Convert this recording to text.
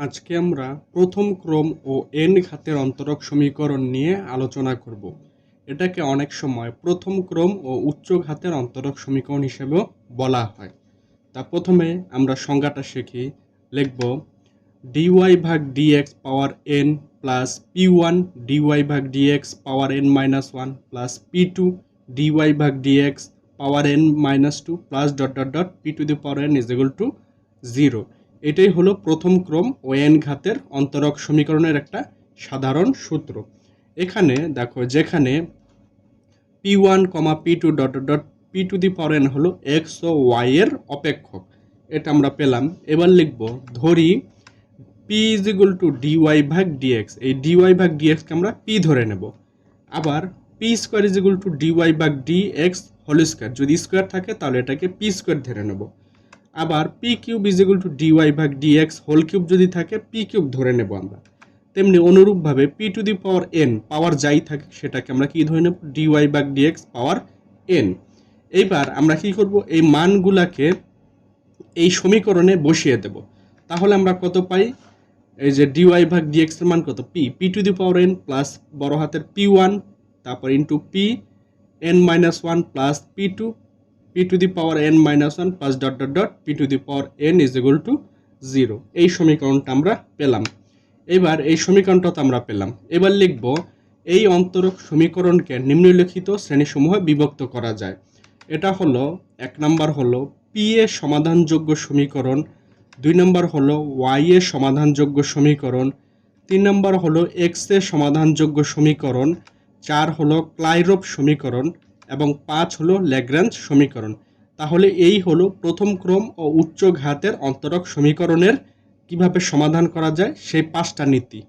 আজকে আমরা প্রথম ক্রম ও এন ঘাতের অন্তরক সমীকরণ নিয়ে আলোচনা করব। এটাকে অনেক সময় প্রথম ক্রম ও উচ্চ ঘাতের অন্তরক সমীকরণ হিসেবেও বলা হয়। তা প্রথমে আমরা সংজ্ঞাটা শিখি, লিখব ডিওয়াই ভাগ d x power n plus p one d y ভাগ d x power n minus one plus p two d y ভাগ d x power n minus two plus dot dot dot p to the power n is equal to zero এটাই হলো প্রথম ক্রম O N ঘাতের অন্তরক সমীকরণের একটা সাধারণ সূত্র। এখানে দেখো যেখানে p one comma p two dot dot p to the power n হলো এক্স ও ওয়াই এর অপেক্ষক। এটা আমরা পেলাম। এবার লিখব, ধরি p is equal to d y ভাগ ডিএক্স এই ডিওয়াই ভাগ ডিএক্সকে আমরা পি ধরে নেব। আবার p square is equal to d y ভাগ ডি এক্স হোল স্কোয়ার। যদি স্কোয়ার থাকে তাহলে এটাকে পি স্কোয়ার ধরে নেব। আবার p cube is equal to d y ভাগ ডিএক্স হোল কিউব যদি থাকে পি কিউব ধরে নেব আমরা। তেমনি অনুরূপভাবে p to the power n power যাই থাকে সেটাকে আমরা কি ধরে নেব? ডিওয়াই ভাগ ডিএক্স পাওয়ার এন এইবার আমরা কি করব? এই মানগুলাকে এই সমীকরণে বসিয়ে দেব। তাহলে আমরা কত পাই? এই যে ডিওয়াই ভাগ ডিএক্স এর মান কত? P p to the power n plus বড় হাতের পি ওয়ান তারপর into p n minus one plus p two p to the power n minus one plus dot dot dot p to the power n is equal to zero এই সমীকরণটা আমরা পেলাম। এবার এই সমীকরণটা তো আমরা পেলাম। এবার লিখব, এই অন্তরক সমীকরণকে নিম্নলিখিত শ্রেণীসমূহে বিভক্ত করা যায়। এটা হলো, এক নাম্বার হলো পি এর সমাধানযোগ্য সমীকরণ, দুই নম্বর হলো ওয়াই এর সমাধানযোগ্য সমীকরণ, তিন নম্বর হলো এক্সের সমাধানযোগ্য সমীকরণ, চার হলো ক্লাইরোপ সমীকরণ এবং পাঁচ হলো ল্যাগ্রাঞ্জ সমীকরণ। তাহলে এই হলো প্রথম ক্রম ও উচ্চ ঘাতের অন্তরক সমীকরণের কীভাবে সমাধান করা যায়, সেই পাঁচটা নীতি।